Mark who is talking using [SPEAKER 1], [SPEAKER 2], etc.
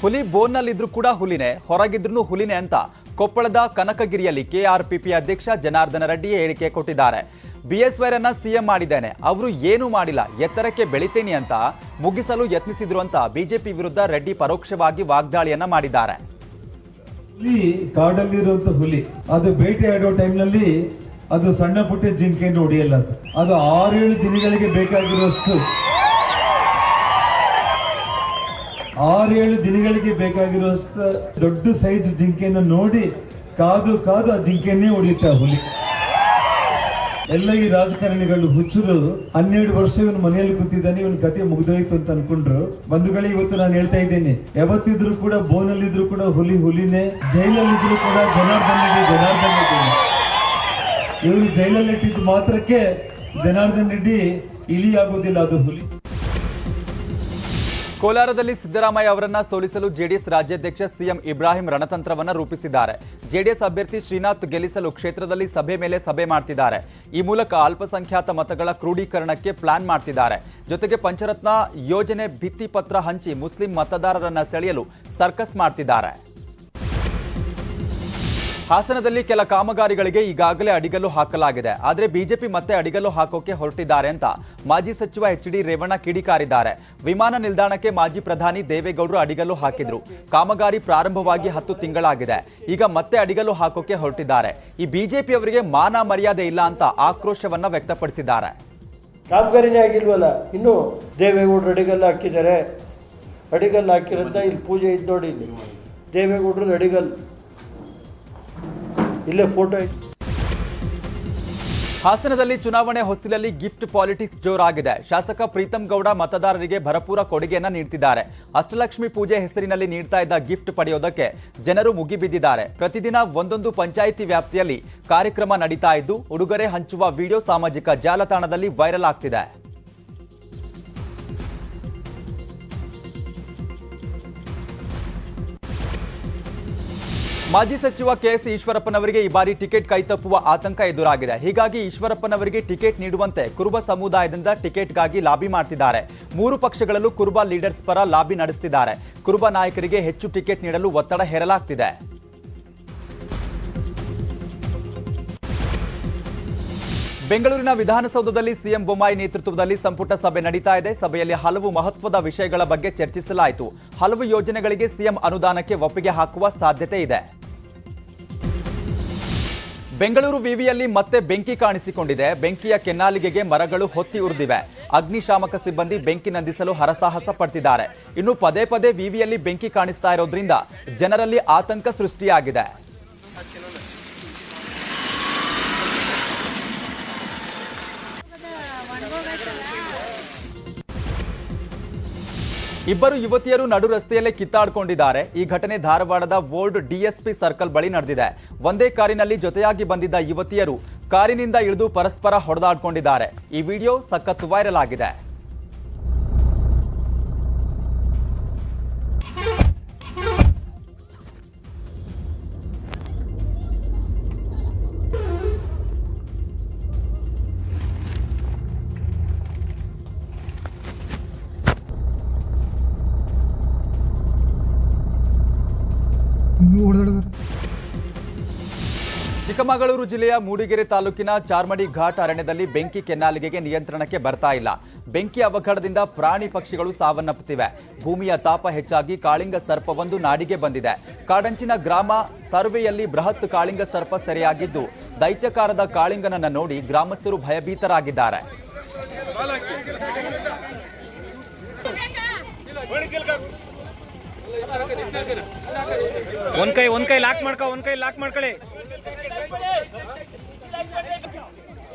[SPEAKER 1] ಹುಲಿ ಬೋನ್ನಲ್ಲಿದ್ರೂ ಕೂಡ ಹುಲಿನೇ ಹೊರಗಿದ್ರೂ ಹುಲಿನೇ ಅಂತ ಕೊಪ್ಪಳದ ಕನಕಗಿರಿಯಲ್ಲಿ ಕೆಆರ್ಪಿಪಿ ಅಧ್ಯಕ್ಷ ಜನಾರ್ದನ ರೆಡ್ಡಿ ಹೇಳಿಕೆ ಕೊಟ್ಟಿದ್ದಾರೆ. ಬಿಎಸ್ವೈರನ್ನ ಸಿಎಂ ಮಾಡಿದ್ದೇನೆ, ಅವರು ಏನೂ ಮಾಡಿಲ್ಲ, ಎತ್ತರಕ್ಕೆ ಬೆಳಿತೇನೆ ಅಂತ ಮುಗಿಸಲು ಯತ್ನಿಸಿದ್ರು ಅಂತ ಬಿಜೆಪಿ ವಿರುದ್ಧ ರೆಡ್ಡಿ ಪರೋಕ್ಷವಾಗಿ ವಾಗ್ದಾಳಿಯನ್ನ ಮಾಡಿದ್ದಾರೆ.
[SPEAKER 2] ಹುಲಿ ಹುಲಿ, ಅದು ಬೇಟೆ ಆಡೋ ಟೈಮ್ನಲ್ಲಿ ಅದು ಸಣ್ಣ ಪುಟ್ಟ ಜಿಂಕೆಯನ್ನು ಹೊಡೆಯಲ್ಲ ಅದು ಆರೇಳು ದಿನಗಳಿಗೆ ಬೇಕಾಗಿರುವಷ್ಟು ಆರೇಳು ದಿನಗಳಿಗೆ ಬೇಕಾಗಿರುವಷ್ಟು ದೊಡ್ಡ ಸೈಜ್ ಜಿಂಕೆಯನ್ನು ನೋಡಿ ಕಾದು ಕಾದು ಆ ಜಿಂಕೆಯನ್ನೇ ಹೊಡೆಯುತ್ತೆ ಹುಲಿ. ಎಲ್ಲ ಈ ರಾಜಕಾರಣಿಗಳು ಹುಚ್ಚರು, ಹನ್ನೆರಡು ವರ್ಷ ಇವನು ಮನೆಯಲ್ಲಿ ಕೂತಿದ್ದಾನೆ, ಇವನ್ ಕತೆ ಮುಗ್ದೋಯ್ತು ಅಂತ ಅನ್ಕೊಂಡ್ರು. ಬಂಧುಗಳೇ, ಇವತ್ತು ನಾನು ಹೇಳ್ತಾ ಇದ್ದೇನೆ, ಯಾವತ್ತಿದ್ರು ಕೂಡ ಬೋನಲ್ಲಿದ್ರು ಕೂಡ ಹುಲಿ ಹುಲಿನೇ, ಜೈಲಲ್ಲಿದ್ರು ಕೂಡ ಜನಾರ್ದನಿಗೆ ಜನಾರ್ದನ್ ಇವರು ಜೈಲಲ್ಲಿ ಇಟ್ಟಿದ್ದು ಮಾತ್ರಕ್ಕೆ ಜನಾರ್ದನ್ ರೆಡ್ಡಿ ಇಲಿ ಆಗೋದಿಲ್ಲ ಅದು ಹುಲಿ.
[SPEAKER 1] ಕೋಲಾರದಲ್ಲಿ ಸಿದ್ದರಾಮಯ್ಯ ಅವರನ್ನ ಸೋಲಿಸಲು ಜೆಡಿಎಸ್ ರಾಜ್ಯಾಧ್ಯಕ್ಷ ಸಿಎಂ ಇಬ್ರಾಹಿಂ ರಣತಂತ್ರವನ್ನ ರೂಪಿಸಿದ್ದಾರೆ. ಜೆಡಿಎಸ್ ಅಭ್ಯರ್ಥಿ ಶ್ರೀನಾಥ್ ಗೆಲ್ಲಿಸಲು ಕ್ಷೇತ್ರದಲ್ಲಿ ಸಭೆ ಮೇಲೆ ಸಭೆ ಮಾಡ್ತಿದ್ದಾರೆ. ಈ ಮೂಲಕ ಅಲ್ಪಸಂಖ್ಯಾತ ಮತಗಳ ಕ್ರೋಢೀಕರಣಕ್ಕೆ ಪ್ಲಾನ್ ಮಾಡ್ತಿದ್ದಾರೆ. ಜೊತೆಗೆ ಪಂಚರತ್ನ ಯೋಜನೆ ಭಿತ್ತಿ ಪತ್ರ ಹಂಚಿ ಮುಸ್ಲಿಂ ಮತದಾರರನ್ನ ಸೆಳೆಯಲು ಸರ್ಕಸ್ ಮಾಡ್ತಿದ್ದಾರೆ. ಹಾಸನದಲ್ಲಿ ಕೆಲ ಕಾಮಗಾರಿಗಳಿಗೆ ಈಗಾಗಲೇ ಅಡಿಗಲ್ಲು ಹಾಕಲಾಗಿದೆ. ಆದರೆ ಬಿಜೆಪಿ ಮತ್ತೆ ಅಡಿಗಲ್ಲು ಹಾಕೋಕೆ ಹೊರಟಿದ್ದಾರೆ ಅಂತ ಮಾಜಿ ಸಚಿವ ಎಚ್ ಡಿ ರೇವಣ್ಣ ಕಿಡಿಕಾರಿದ್ದಾರೆ. ವಿಮಾನ ನಿಲ್ದಾಣಕ್ಕೆ ಮಾಜಿ ಪ್ರಧಾನಿ ದೇವೇಗೌಡರು ಅಡಿಗಲ್ಲು ಹಾಕಿದ್ರು. ಕಾಮಗಾರಿ ಪ್ರಾರಂಭವಾಗಿ ಹತ್ತು ತಿಂಗಳಾಗಿದೆ. ಈಗ ಮತ್ತೆ ಅಡಿಗಲ್ಲು ಹಾಕೋಕೆ ಹೊರಟಿದ್ದಾರೆ. ಈ ಬಿಜೆಪಿಯವರಿಗೆ ಮಾನ ಮರ್ಯಾದೆ ಇಲ್ಲ ಅಂತ ಆಕ್ರೋಶವನ್ನ ವ್ಯಕ್ತಪಡಿಸಿದ್ದಾರೆ.
[SPEAKER 3] ಕಾಮಗಾರಿನೇ ಆಗಿಲ್ವಲ್ಲ? ಇನ್ನು ದೇವೇಗೌಡರು ಅಡಿಗಲ್ಲು ಹಾಕಿದ್ದಾರೆ. ಅಡಿಗಲ್ಲು ಹಾಕಿರಂತ ಇಲ್ಲಿ ಪೂಜೆ ಇದ್ದು ದೇವೇಗೌಡರು ಅಡಿಗಲ್ ಇಲ್ಲೇ ಫೋಟೋ
[SPEAKER 1] ಹಾಸನದಲ್ಲಿ ಚುನಾವಣೆ ಹೊಸ್ತಿಲಲ್ಲಿ ಗಿಫ್ಟ್ ಪಾಲಿಟಿಕ್ಸ್ ಜೋರಾಗಿದೆ. ಶಾಸಕ ಪ್ರೀತಂ ಗೌಡ ಮತದಾರರಿಗೆ ಭರಪೂರ ಕೊಡುಗೆಯನ್ನ ನೀಡ್ತಿದ್ದಾರೆ. ಅಷ್ಟಲಕ್ಷ್ಮಿ ಪೂಜೆ ಹೆಸರಿನಲ್ಲಿ ನೀಡ್ತಾ ಇದ್ದ ಗಿಫ್ಟ್ ಪಡೆಯೋದಕ್ಕೆ ಜನರು ಮುಗಿಬಿದ್ದಿದ್ದಾರೆ. ಪ್ರತಿದಿನ ಒಂದೊಂದು ಪಂಚಾಯಿತಿ ವ್ಯಾಪ್ತಿಯಲ್ಲಿ ಕಾರ್ಯಕ್ರಮ ನಡೀತಾ ಇದ್ದು, ಉಡುಗೊರೆ ಹಂಚುವ ವಿಡಿಯೋ ಸಾಮಾಜಿಕ ಜಾಲತಾಣದಲ್ಲಿ ವೈರಲ್ ಆಗ್ತಿದೆ. ಮಾಜಿ ಸಚಿವ ಕೆಎಸ್ ಈಶ್ವರಪ್ಪನವರಿಗೆ ಈ ಬಾರಿ ಟಿಕೆಟ್ ಕೈತಪ್ಪುವ ಆತಂಕ ಎದುರಾಗಿದೆ. ಹೀಗಾಗಿ ಈಶ್ವರಪ್ಪನವರಿಗೆ ಟಿಕೆಟ್ ನೀಡುವಂತೆ ಕುರುಬ ಸಮುದಾಯದಿಂದ ಟಿಕೆಟ್ಗಾಗಿ ಲಾಬಿ ಮಾಡ್ತಿದ್ದಾರೆ. ಮೂರು ಪಕ್ಷಗಳಲ್ಲೂ ಕುರುಬ ಲೀಡರ್ಸ್ ಪರ ಲಾಬಿ ನಡೆಸುತ್ತಿದ್ದಾರೆ ಕುರುಬ ನಾಯಕರಿಗೆ ಹೆಚ್ಚು ಟಿಕೆಟ್ ನೀಡಲು ಒತ್ತಡ ಹೇರಲಾಗ್ತಿದೆ. ಬೆಂಗಳೂರಿನ ವಿಧಾನಸೌಧದಲ್ಲಿ ಸಿಎಂ ಬೊಮ್ಮಾಯಿ ನೇತೃತ್ವದಲ್ಲಿ ಸಂಪುಟ ಸಭೆ ನಡೀತಾ ಇದೆ. ಸಭೆಯಲ್ಲಿ ಹಲವು ಮಹತ್ವದ ವಿಷಯಗಳ ಬಗ್ಗೆ ಚರ್ಚಿಸಲಾಯಿತು. ಹಲವು ಯೋಜನೆಗಳಿಗೆ ಸಿಎಂ ಅನುದಾನಕ್ಕೆ ಒಪ್ಪಿಗೆ ಹಾಕುವ ಸಾಧ್ಯತೆ ಇದೆ. ಬೆಂಗಳೂರು ವಿವಿಯಲ್ಲಿ ಮತ್ತೆ ಬೆಂಕಿ ಕಾಣಿಸಿಕೊಂಡಿದೆ. ಬೆಂಕಿಯ ಕೆನ್ನಾಲಿಗೆಗೆ ಮರಗಳು ಹೊತ್ತಿ ಉರಿದಿವೆ. ಅಗ್ನಿಶಾಮಕ ಸಿಬ್ಬಂದಿ ಬೆಂಕಿ ನಂದಿಸಲು ಹರಸಾಹಸ ಪಡ್ತಿದ್ದಾರೆ. ಇನ್ನು ಪದೇ ಪದೇ ವಿವಿಯಲ್ಲಿ ಬೆಂಕಿ ಕಾಣಿಸ್ತಾ ಇರೋದ್ರಿಂದ ಜನರಲ್ಲಿ ಆತಂಕ ಸೃಷ್ಟಿಯಾಗಿದೆ. ಇಬ್ಬರು ಯುವತಿಯರು ನಡು ರಸ್ತೆಯಲ್ಲೇ ಕಿತ್ತಾಡ್ಕೊಂಡಿದ್ದಾರೆ. ಈ ಘಟನೆ ಧಾರವಾಡದ ವೋಲ್ಡ್ ಡಿಎಸ್ಪಿ ಸರ್ಕಲ್ ಬಳಿ ನಡೆದಿದೆ. ಒಂದೇ ಕಾರಿನಲ್ಲಿ ಜೊತೆಯಾಗಿ ಬಂದಿದ್ದ ಯುವತಿಯರು ಕಾರಿನಿಂದ ಇಳಿದು ಪರಸ್ಪರ ಹೊಡೆದಾಡ್ಕೊಂಡಿದ್ದಾರೆ. ಈ ವಿಡಿಯೋ ಸಖತ್ ವೈರಲ್ ಆಗಿದೆ. ಚಿಕ್ಕಮಗಳೂರು ಜಿಲ್ಲೆಯ ಮೂಡಿಗೆರೆ ತಾಲೂಕಿನ ಚಾರ್ಮಡಿ ಘಾಟ್ ಅರಣ್ಯದಲ್ಲಿ ಬೆಂಕಿ ಕೆನ್ನಾಲಿಗೆಗೆ ನಿಯಂತ್ರಣಕ್ಕೆ ಬರ್ತಾ ಇಲ್ಲ. ಬೆಂಕಿ ಅವಘಡದಿಂದ ಪ್ರಾಣಿ ಪಕ್ಷಿಗಳು ಸಾವನ್ನಪ್ಪುತ್ತಿವೆ. ಭೂಮಿಯ ತಾಪ ಹೆಚ್ಚಾಗಿ ಕಾಳಿಂಗ ಸರ್ಪವೊಂದು ನಾಡಿಗೆ ಬಂದಿದೆ. ಕಾಡಂಚಿನ ಗ್ರಾಮ ತರುವೆಯಲ್ಲಿ ಬೃಹತ್ ಕಾಳಿಂಗ ಸರ್ಪ ಸೆರೆಯಾಗಿದ್ದು, ದೈತ್ಯಕಾರದ ಕಾಳಿಂಗನನ್ನು ನೋಡಿ ಗ್ರಾಮಸ್ಥರು ಭಯಭೀತರಾಗಿದ್ದಾರೆ.
[SPEAKER 4] ಒಂದ್ ಕೈ ಒಂದ್ ಕೈ ಲಾಕ್ ಮಾಡ್ಕೊ ಒಂದ್ ಕೈ ಲಾಕ್ ಮಾಡ್ಕೊಳ್ಳಿ